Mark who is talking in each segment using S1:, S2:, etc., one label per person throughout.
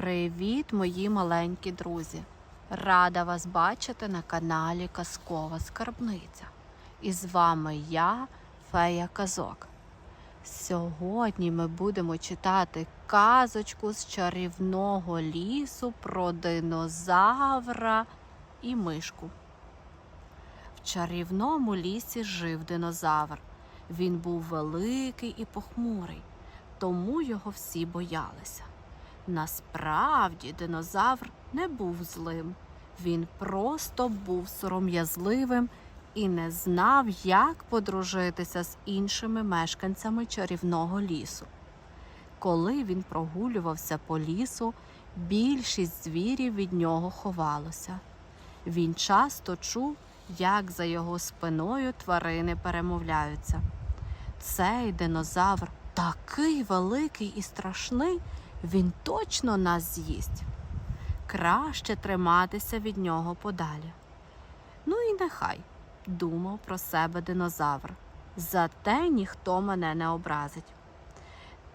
S1: Привіт, мої маленькі друзі! Рада вас бачити на каналі Казкова Скарбниця. І з вами я, Фея Казок. Сьогодні ми будемо читати казочку з чарівного лісу про динозавра і мишку. В чарівному лісі жив динозавр. Він був великий і похмурий, тому його всі боялися. Насправді динозавр не був злим. Він просто був сором'язливим і не знав, як подружитися з іншими мешканцями чарівного лісу. Коли він прогулювався по лісу, більшість звірів від нього ховалося. Він часто чув, як за його спиною тварини перемовляються. Цей динозавр такий великий і страшний, він точно нас з'їсть. Краще триматися від нього подалі. Ну і нехай, думав про себе динозавр. Зате ніхто мене не образить.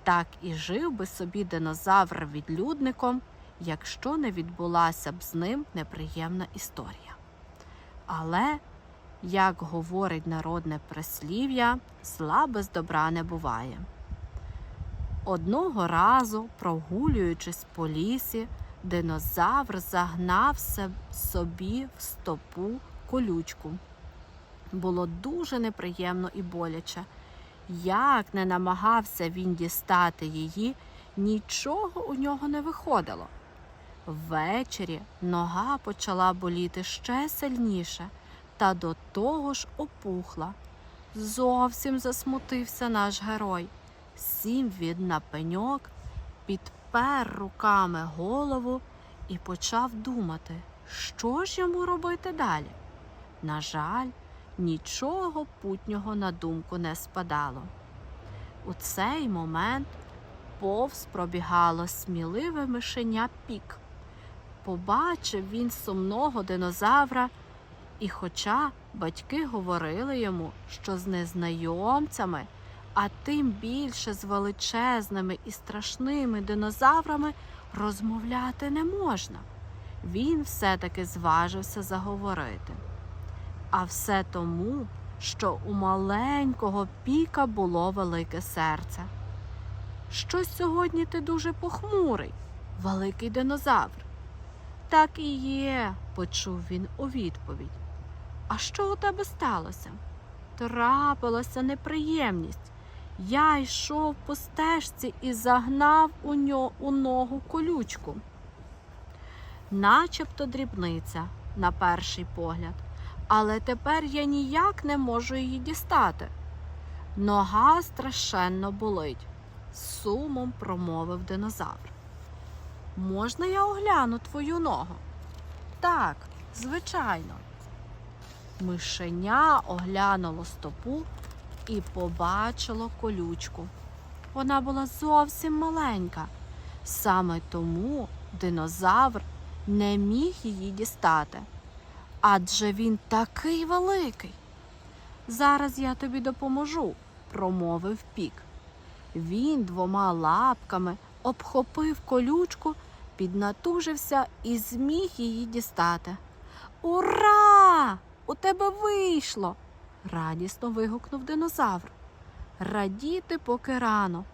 S1: Так і жив би собі динозавр відлюдником, якщо не відбулася б з ним неприємна історія. Але, як говорить народне прислів'я, зла без добра не буває. Одного разу, прогулюючись по лісі, динозавр загнав собі в стопу колючку. Було дуже неприємно і боляче. Як не намагався він дістати її, нічого у нього не виходило. Ввечері нога почала боліти ще сильніше, та до того ж опухла. Зовсім засмутився наш герой. Сів він на пеньок, підпер руками голову і почав думати, що ж йому робити далі. На жаль, нічого путнього на думку не спадало. У цей момент повз пробігало сміливе мишеня пік. Побачив він сумного динозавра, і хоча батьки говорили йому, що з незнайомцями, а тим більше з величезними і страшними динозаврами розмовляти не можна, він все-таки зважився заговорити. А все тому, що у маленького піка було велике серце. Щось сьогодні ти дуже похмурий, великий динозавр. Так і є, почув він у відповідь. А що у тебе сталося? Трапилася неприємність. Я йшов по стежці і загнав у нього у ногу колючку. Начебто дрібниця, на перший погляд, але тепер я ніяк не можу її дістати. Нога страшенно болить, з сумом промовив динозавр. Можна я огляну твою ногу? Так, звичайно. Мишеня оглянуло стопу і побачило колючку. Вона була зовсім маленька. Саме тому динозавр не міг її дістати. Адже він такий великий. Зараз я тобі допоможу, промовив пік. Він двома лапками обхопив колючку, піднатужився і зміг її дістати. Ура! У тебе вийшло! Радісно вигукнув динозавр. Радіти поки рано.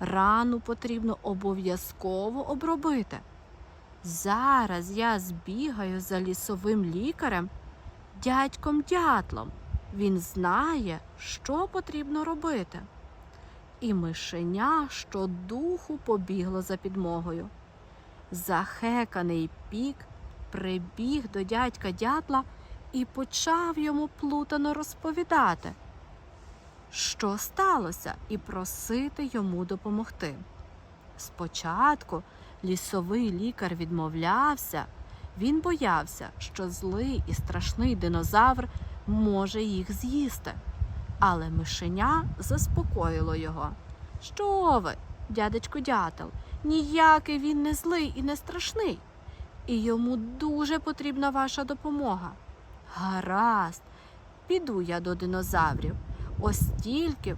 S1: Рану потрібно обов'язково обробити. Зараз я збігаю за лісовим лікарем, дядьком дятлом. Він знає, що потрібно робити. І мишеня щодуху побігло за підмогою. Захеканий пік прибіг до дядька дятла і почав йому плутано розповідати, що сталося, і просити йому допомогти. Спочатку лісовий лікар відмовлявся, він боявся, що злий і страшний динозавр може їх з'їсти. Але мишеня заспокоїло його. Що ви, дядечко дятел, ніякий він не злий і не страшний, і йому дуже потрібна ваша допомога. Гаразд, піду я до динозаврів. Ось тільки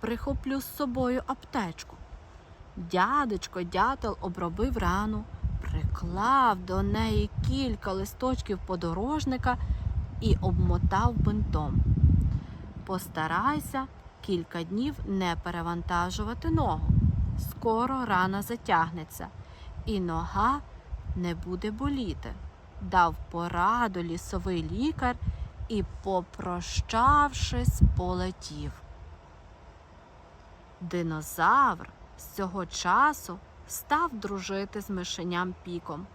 S1: прихоплю з собою аптечку. Дядечко дятел обробив рану, приклав до неї кілька листочків подорожника і обмотав бинтом. Постарайся кілька днів не перевантажувати ногу. Скоро рана затягнеться, і нога не буде боліти. Дав пораду лісовий лікар і, попрощавшись, полетів. Динозавр з цього часу став дружити з мишеням піком.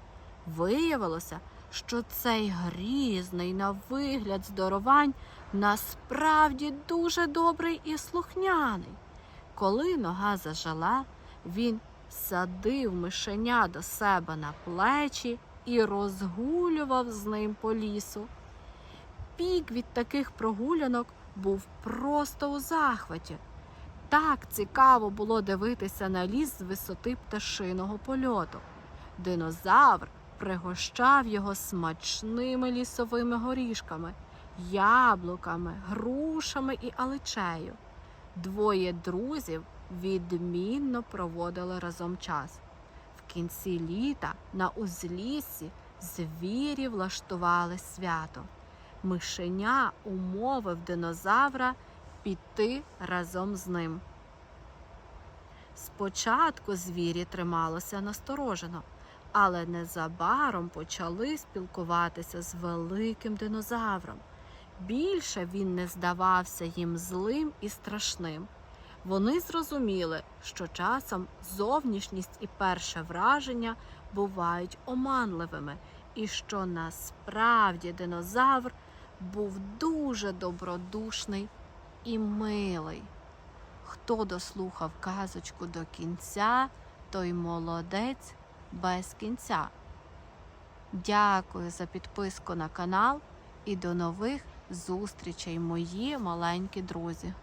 S1: Виявилося, що цей грізний на вигляд здоровань насправді дуже добрий і слухняний. Коли нога зажила, він садив мишеня до себе на плечі і розгулював з ним по лісу. Пік від таких прогулянок був просто у захваті. Так цікаво було дивитися на ліс з висоти пташиного польоту. Динозавр пригощав його смачними лісовими горішками, яблуками, грушами і аличею. Двоє друзів відмінно проводили разом час. Кінці літа на узліссі звірі влаштували свято. Мишеня умовив динозавра піти разом з ним. Спочатку звірі трималося насторожено, але незабаром почали спілкуватися з великим динозавром. Більше він не здавався їм злим і страшним. Вони зрозуміли, що часом зовнішність і перше враження бувають оманливими, і що насправді динозавр був дуже добродушний і милий. Хто дослухав казочку до кінця, той молодець без кінця. Дякую за підписку на канал і до нових зустрічей, мої маленькі друзі.